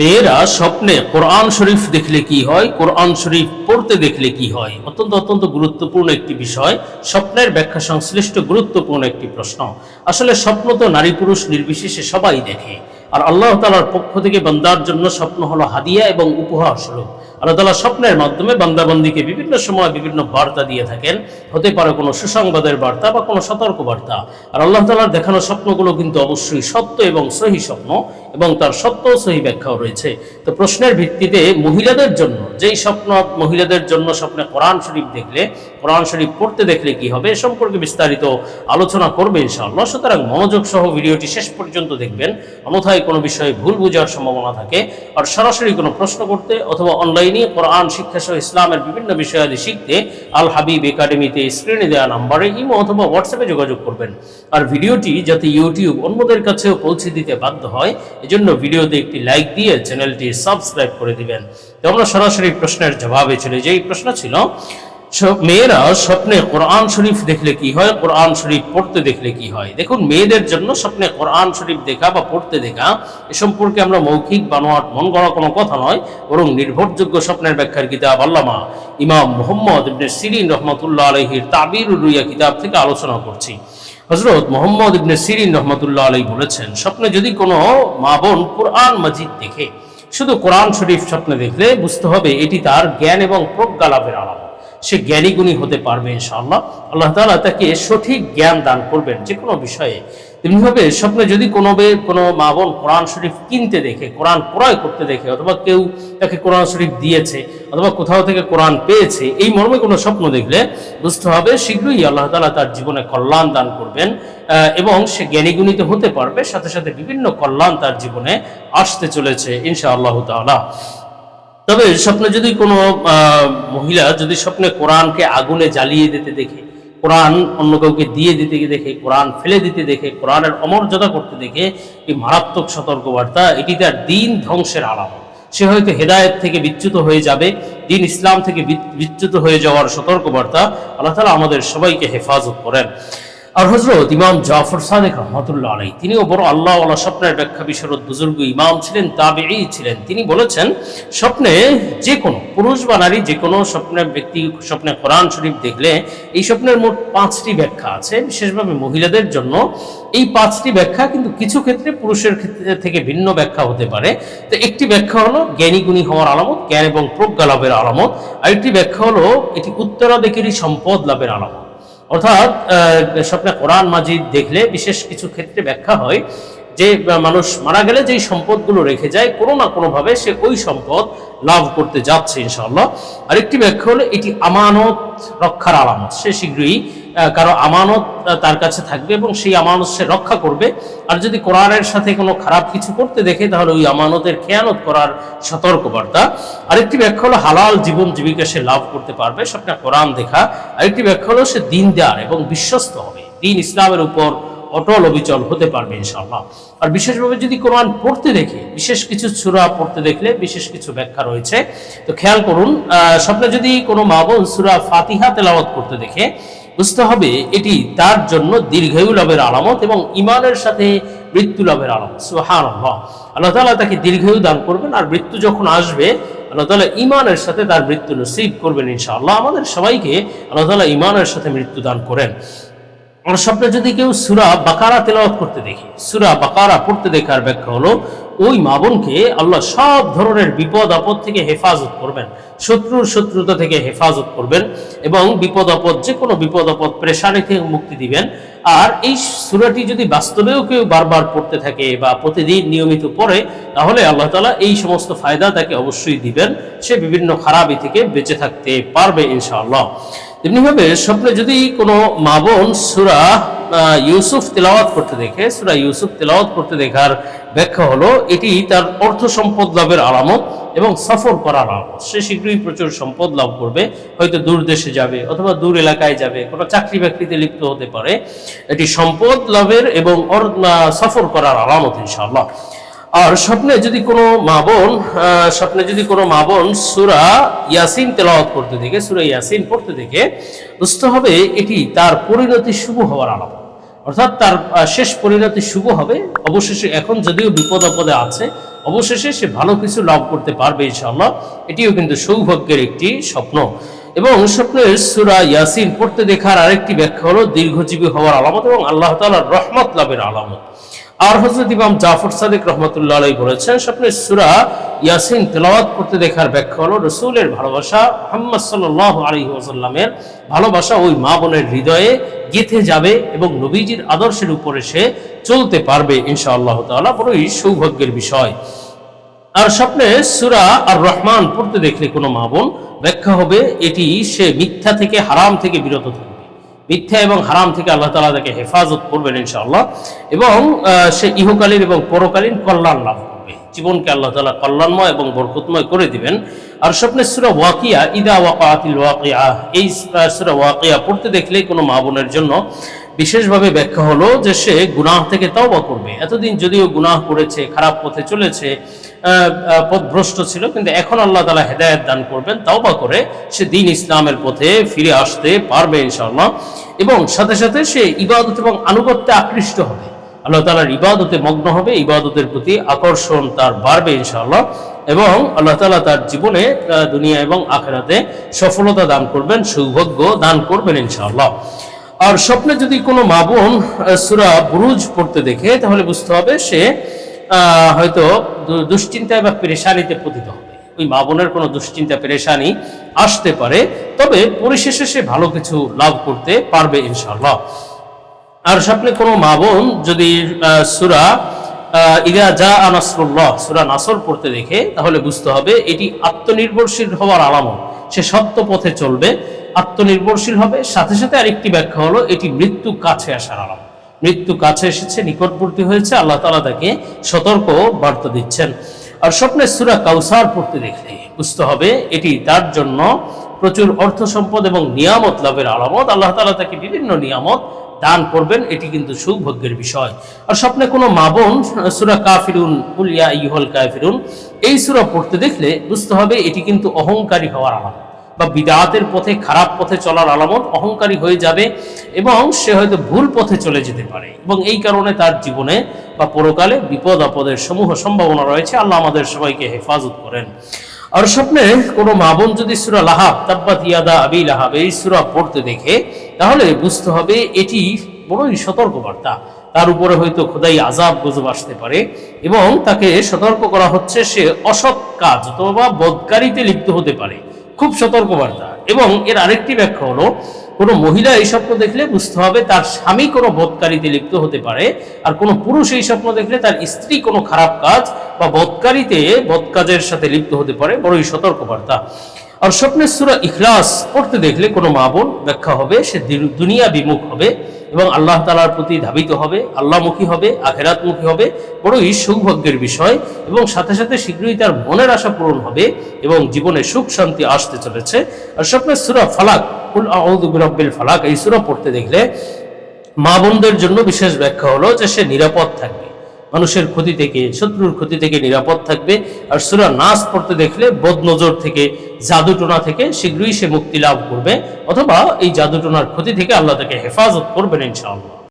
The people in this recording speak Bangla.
মেয়েরা স্বপ্নে কোরআন শরীফ দেখলে কি হয়? কোরআন শরীফ পড়তে দেখলে কি হয়? অত্যন্ত অত্যন্ত গুরুত্বপূর্ণ একটি বিষয়। স্বপ্নের ব্যাখ্যা সংশ্লিষ্ট গুরুত্বপূর্ণ একটি প্রশ্ন। আসলে স্বপ্ন তো নারী পুরুষ নির্বিশেষে সবাই দেখে। আর আল্লাহ তালার পক্ষ থেকে বান্দার জন্য স্বপ্ন হলো হাদিয়া এবং উপহার স্বরূপ আল্লাহ তালা স্বপ্নের মাধ্যমে বান্দাবন্দিকে বিভিন্ন সময় বিভিন্ন বার্তা দিয়ে থাকেন। হতে পারে কোনো সুসংবাদের বার্তা বা কোনো সতর্ক বার্তা আর আল্লাহ তালার দেখানো স্বপ্নগুলো কিন্তু অবশ্যই সত্য এবং সহি স্বপ্ন। এবং তার সত্য সহি ব্যাখ্যাও রয়েছে। তো প্রশ্নের ভিত্তিতে মহিলাদের জন্য, যেই স্বপ্ন মহিলাদের জন্য স্বপ্নে কোরআন শরীফ দেখলে, কোরআন শরীফ পড়তে দেখলে কি হবে, এ সম্পর্কে বিস্তারিত আলোচনা করবে ইনশাআল্লাহ। সুতরাং মনোযোগ সহ ভিডিওটি শেষ পর্যন্ত দেখবেন। অন্যথায় কোনো বিষয়ে ভুল বোঝার সম্ভাবনা থাকে। আর সরাসরি কোনো প্রশ্ন করতে অথবা অনলাইনে কোরআন, শিক্ষা সহ ইসলামের বিভিন্ন বিষয়াদি শিখতে আল হাবিব একাডেমিতে স্ক্রিনে দেওয়া নাম্বারে ইমো অথবা হোয়াটসঅ্যাপে যোগাযোগ করবেন। আর ভিডিওটি যাতে ইউটিউব অন্যদের কাছেও পৌঁছে দিতে বাধ্য হয় এজন্য ভিডিওতে একটি লাইক দিয়ে চ্যানেলটি সাবস্ক্রাইব করে দিবেন। তো আমরা সরাসরি প্রশ্নের জবাবে চলে যাই। প্রশ্ন ছিল মেয়েরা স্বপ্নে কোরআন শরীফ দেখলে কি হয়? কোরআন শরীফ পড়তে দেখলে কি হয়? দেখুন, মেয়েদের জন্য স্বপ্নে কোরআন শরীফ দেখা বা পড়তে দেখা এ সম্পর্কে আমরা মৌখিক বানোয়াট মন গড়া কোনো কথা নয়, বরং নির্ভরযোগ্য স্বপ্নের ব্যাখ্যার কিতাব আল্লামা ইমাম মোহাম্মদ সিরিন রহমতুল্লাহ আলহির তাবির রুইয়া কিতাব থেকে আলোচনা করছি। হজরত মোহাম্মদ ইবনে সিরিন রহমতুল্লাহ আলী বলেছেন, স্বপ্নে যদি কোনো মা বোন কোরআন মজিদ দেখে, শুধু কোরআন শরীফ স্বপ্নে দেখলে বুঝতে হবে এটি তার জ্ঞান এবং প্রজ্ঞা লাভের আলামত। সে জ্ঞানী গুণী হতে পারবে ইনশাআল্লাহ। আল্লাহ তাআলা তাকে সঠিক জ্ঞান দান করবেন যে কোনো বিষয়ে। তেমনিভাবে স্বপ্নে যদি কোনো কোনো মা বোন কোরআন শরীফ কিনতে দেখে, কোরআন ক্রয় করতে দেখে, অথবা কেউ তাকে কোরআন শরীফ দিয়েছে, অথবা কোথাও থেকে কোরআন পেয়েছে, এই মর্মে কোনো স্বপ্ন দেখলে বুঝতে হবে শীঘ্রই আল্লাহ তাআলা তার জীবনে কল্যাণ দান করবেন এবং সে জ্ঞানী গুণিত হতে পারবে। সাথে সাথে বিভিন্ন কল্যাণ তার জীবনে আসতে চলেছে ইনশা আল্লাহ তাআলা। তবে স্বপ্নে যদি কোনো মহিলা যদি স্বপ্নে কোরআনকে আগুনে জ্বালিয়ে দিতে দেখে, কোরআন অন্য কাউকে দিয়ে দিতে দেখে, কোরআন ফেলে দিতে দেখে, কোরআনের অমর্যাদা করতে দেখে, এই মারাত্মক সতর্কবার্তা এটি তার দিন ধ্বংসের আলামত। সে হয়তো হেদায়েত থেকে বিচ্যুত হয়ে যাবে, দিন ইসলাম থেকে বিচ্যুত হয়ে যাওয়ার সতর্কবার্তা আল্লাহ তালা আমাদের সবাইকে হেফাজত করেন। আর হজরত ইমাম জাফর সাদেক রহমতুল্লাহ আলাই তিনিও বড় আল্লাহ আল্লাহ স্বপ্নের ব্যাখ্যা বিশরদ বুজুর্গ ইমাম ছিলেন তাবেই ছিলেন। তিনি বলেছেন, স্বপ্নে যে কোনো পুরুষ বা নারী যে কোনো স্বপ্নের ব্যক্তি, স্বপ্নে কোরআন শরীফ দেখলে এই স্বপ্নের মোট পাঁচটি ব্যাখ্যা আছে, বিশেষভাবে মহিলাদের জন্য। এই পাঁচটি ব্যাখ্যা কিন্তু কিছু ক্ষেত্রে পুরুষের ক্ষেত্রে থেকে ভিন্ন ব্যাখ্যা হতে পারে। তো একটি ব্যাখ্যা হলো জ্ঞানী গুণী হওয়ার আলামত, জ্ঞান এবং প্রজ্ঞা লাভের আলামত। আরেকটি ব্যাখ্যা হলো এটি উত্তরাধিকারী সম্পদ লাভের আলামত। অর্থাৎ স্বপ্নে কোরআন মাজিদ দেখলে বিশেষ কিছু ক্ষেত্রে ব্যাখ্যা হয় যে মানুষ মারা গেলে যেই সম্পদগুলো রেখে যায়, কোনো না কোনোভাবে সে ওই সম্পদ লাভ করতে যাচ্ছে ইনশাআল্লাহ। আরেকটি ব্যাখ্যা হলো, এটি আমানত রক্ষার আলামত। সে শীঘ্রই কারও আমানত তার কাছে থাকবে এবং সেই আমানত সে রক্ষা করবে। আর যদি কোরআনের সাথে কোনো খারাপ কিছু করতে দেখে, তাহলে ওই আমানতের খেয়ানত করার সতর্কবার্তা। আরেকটি ব্যাখ্যা হলো, হালাল জীবন জীবিকা সে লাভ করতে পারবে। স্বপ্নে কোরআন দেখা। আরেকটি ব্যাখ্যা হলো, সে দিনদার এবং বিশ্বস্ত হবে। দিন ইসলামের উপর অটল অবিচল হতে পারবে, ইনশাআল্লাহ। আর বিশেষভাবে যদি কোরআন পড়তে দেখে, বিশেষ কিছু সুরা পড়তে দেখলে বিশেষ কিছু ব্যাখ্যা রয়েছে। তো খেয়াল করুন স্বপ্নে যদি কোনো মা বোন সুরা ফাতিহা তেলাওয়াত করতে দেখে বুঝতে হবে এটি তার জন্য দীর্ঘায়ু লাভের আলামত এবং ইমানের সাথে মৃত্যু লাভের আলামত। সুহান আল্লাহ তালা তাকে দীর্ঘায়ু দান করবেন আর মৃত্যু যখন আসবে, আল্লাহ তালা ইমানের সাথে তার মৃত্যু নসিব করবেন ইনশাআল্লাহ। আমাদের সবাইকে আল্লাহ তালা ইমানের সাথে মৃত্যু দান করেন। আর স্বপ্নে যদি কেউ সুরা বাকারা তেলাওয়াত করতে দেখে, সুরা বাকারা পড়তে দেখার ব্যাখ্যা হলো ওই মা বোনকে আল্লাহ সব ধরনের বিপদ, আপদ থেকে হেফাজত করবেন, শত্রুর শত্রুতা থেকে হেফাজত করবেন এবং বিপদ, আপদ, যে কোনো বিপদ, আপদ প্রেশানি থেকে মুক্তি দিবেন। আর এই সুরাটি যদি বাস্তবেও কেউ বারবার পড়তে থাকে বা প্রতিদিন নিয়মিত পড়ে, তাহলে আল্লাহ তালা এই সমস্ত ফায়দা তাকে অবশ্যই দিবেন। সে বিভিন্ন খারাপি থেকে বেঁচে থাকতে পারবে ইনশাআল্লাহ। তেমনিভাবে স্বপ্নে যদি কোনো মা বোন সুরা ইউসুফ তেলাওয়াত করতে দেখে, সুরা ইউসুফ তেলাওয়াত করতে দেখার ব্যাখ্যা হলো, এটি তার অর্থ সম্পদ লাভের আলামত এবং সফর করার আলামত। সে শীঘ্রই প্রচুর সম্পদ লাভ করবে, হয়তো দূর দেশে যাবে অথবা দূর এলাকায় যাবে, কোনো চাকরি বাকরিতে লিপ্ত হতে পারে। এটি সম্পদ লাভের এবং সফর করার আলামত, ইনশাআল্লাহ। আর স্বপ্নে যদি কোনো মা বোন স্বপ্নে যদি কোনো মা বোন সুরা ইয়াসিন তেলাওয়াত করতে দেখে, সুরা ইয়াসিন পড়তে দেখে, বুঝতে হবে এটি তার পরিণতি শুভ হওয়ার আলামত অর্থাৎ তার শেষ পরিণতি শুভ হবে। অবশেষে এখন যদিও বিপদ আপদে আছে, অবশেষে সে ভালো কিছু লাভ করতে পারবে ইনশাআল্লাহ। এটিও কিন্তু সৌভাগ্যের একটি স্বপ্ন। এবং স্বপ্নের সুরা ইয়াসিন পড়তে দেখার আরেকটি ব্যাখ্যা হলো, দীর্ঘজীবী হওয়ার আলামত এবং আল্লাহ তাআলার রহমত লাভের আলামত। আর হজরত ইমাম জাফর সাদিক রহমতুল্লাহ আলাই বলেছেন, স্বপ্নের সুরা ইয়াসিন তেলাওয়াত করতে দেখার ব্যাখ্যা হলো রসুলের ভালোবাসা মোহাম্মদ সাল্লাহ আলী ওসাল্লামের ভালোবাসা ওই মা বোনের হৃদয়ে গেথে যাবে এবং নবীজির আদর্শের উপরে সে চলতে পারবে ইনশাআল্লাহ তাআলা। বড়ই সৌভাগ্যের বিষয়। আর স্বপ্নে সুরা আর রহমান পড়তে দেখলে কোনো মা বোন ব্যাখ্যা হবে, এটি সে মিথ্যা থেকে, হারাম থেকে বিরত থাকবে। মিথ্যা এবং হারাম থেকে আল্লাহ তালা তাকে হেফাজত করবেন ইনশাআল্লাহ। এবং সে ইহকালীন এবং পরকালীন কল্যাণ লাভ করবে। জীবনকে আল্লাহ তালা কল্যাণময় এবং বরকতময় করে দিবেন। আর স্বপ্নের সুরা ওয়াকিয়া, ইদা ওয়াকাতিল ওয়াকিয়া এই সুরা ওয়াকিয়া পড়তে দেখলেই কোনো মা বোনের জন্য বিশেষভাবে ব্যাখ্যা হলো যে সে গুনাহ থেকে তওবা করবে। এতদিন যদিও গুনাহ করেছে, খারাপ পথে চলেছে পথভ্রষ্ট ছিল, কিন্তু এখন আল্লাহ তালা হেদায়ত দান করবেন, তওবা করে সে দিন ইসলামের পথে ফিরে আসতে পারবে ইনশাআল্লাহ। এবং সাথে সাথে সে ইবাদত এবং আনুগত্যে আকৃষ্ট হবে। আল্লাহ তালার ইবাদতে মগ্ন হবে, ইবাদতের প্রতি আকর্ষণ তার বাড়বে ইনশাআল্লাহ। এবং আল্লাহ তালা তার জীবনে দুনিয়া এবং আখেরাতে সফলতা দান করবেন, সৌভাগ্য দান করবেন ইনশাআল্লাহ। আর স্বপ্নে যদি কোনো মা বোন সুরা বুরুজ পড়তে দেখে, তাহলে বুঝতে হবে সে হয়তো দুশ্চিন্তায় বা পেরেশানিতে পতিত হবে। ওই মা বোনের কোনো দুশ্চিন্তা, পেরেশানি আসতে পারে, তবে পরিশেষে সে ভালো কিছু লাভ করতে পারবে ইনশাল্লাহ আর স্বপ্নে কোনো মা বোন যদি সুরা ইদা যা আনাসরুল্লাহ সুরা নাসর পড়তে দেখে, তাহলে বুঝতে হবে এটি আত্মনির্ভরশীল হওয়ার আলামত। সে সত্য পথে চলবে। আত্মনির্ভরশীল হবে। সাথে সাথে আরেকটি ব্যাখ্যা হলো, এটি মৃত্যু কাছে আসার আলামত মৃত্যু কাছে এসেছে, নিকটবর্তী হয়েছে, আল্লাহ তালা তাকে সতর্ক বার্তা দিচ্ছেন। আর স্বপ্নে সুরা কাউসার পড়তে দেখলে বুঝতে হবে, এটি তার জন্য প্রচুর অর্থ সম্পদ এবং নিয়ামত লাভের আলামত। আল্লাহ তালা তাকে বিভিন্ন নিয়ামত দান করবেন, এটি কিন্তু সৌভাগ্যের বিষয়। আর স্বপ্নে কোনো মা বোন, সুরা কাফিরুন উলিয়া ইহল কাফিরুন, এই সুরা পড়তে দেখলে বুঝতে হবে, এটি কিন্তু অহংকারী হওয়ার আলামত। বা বিদাতের পথে, খারাপ পথে চলার আলামত অহংকারী হয়ে যাবে এবং সে হয়তো ভুল পথে চলে যেতে পারে। এবং এই কারণে তার জীবনে বা পরকালে বিপদ, আপদের সমূহ সম্ভাবনা রয়েছে। আল্লাহ আমাদের সবাইকে হেফাজত করেন। আর স্বপ্নে কোনো মা বোন যদি সুরা লাহাব, তাব্বাত ইয়াদা আবি লাহাব এই সুরা পড়তে দেখে, তাহলে বুঝতে হবে এটি বড়ই সতর্কবার্তা। তার উপরে হয়তো খোদাই আজাব গজব আসতে পারে এবং তাকে সতর্ক করা হচ্ছে সে অসৎ কাজ অথবা বদকারিতে লিপ্ত হতে পারে। খুব সতর্কবার্তা। এবং এর আরেকটি ব্যাখ্যা হলো, কোনো মহিলা এই স্বপ্ন দেখলে বুঝতে হবে তার স্বামী কোনো বদকারিতে লিপ্ত হতে পারে, আর কোনো পুরুষ এই স্বপ্ন দেখলে তার স্ত্রী কোনো খারাপ কাজ বা বদকারিতে বদকাজের সাথে লিপ্ত হতে পারে, বড়ই সতর্কবার্তা। আর স্বপ্নের সুরা ইখলাস পড়তে দেখলে কোনো মা বোন ব্যাখ্যা হবে, সে দুনিয়া বিমুখ হবে এবং আল্লাহ তালার প্রতি ধাবিত হবে, আল্লাহমুখী হবে, আখেরাতমুখী হবে, বড়ই সৌভাগ্যের বিষয় এবং সাথে সাথে শীঘ্রই তার মনের আশা পূরণ হবে এবং জীবনে সুখ শান্তি আসতে চলেছে। আর স্বপ্নের সুরা ফালাক আউযু ফালাক, এই সুরা পড়তে দেখলে মা বোনদের জন্য বিশেষ ব্যাখ্যা হলো যে সে নিরাপদ থাকবে। মানুষের ক্ষতি থেকে, শত্রুর ক্ষতি থেকে নিরাপদ থাকবে। আর সুরা নাচ পড়তে দেখলে বদনজর থেকে, জাদুটোনা থেকে শীঘ্রই সে মুক্তি লাভ করবে। অথবা এই জাদুটোনার ক্ষতি থেকে আল্লাহ তাকে হেফাজত করবেন ইনশাআল্লাহ।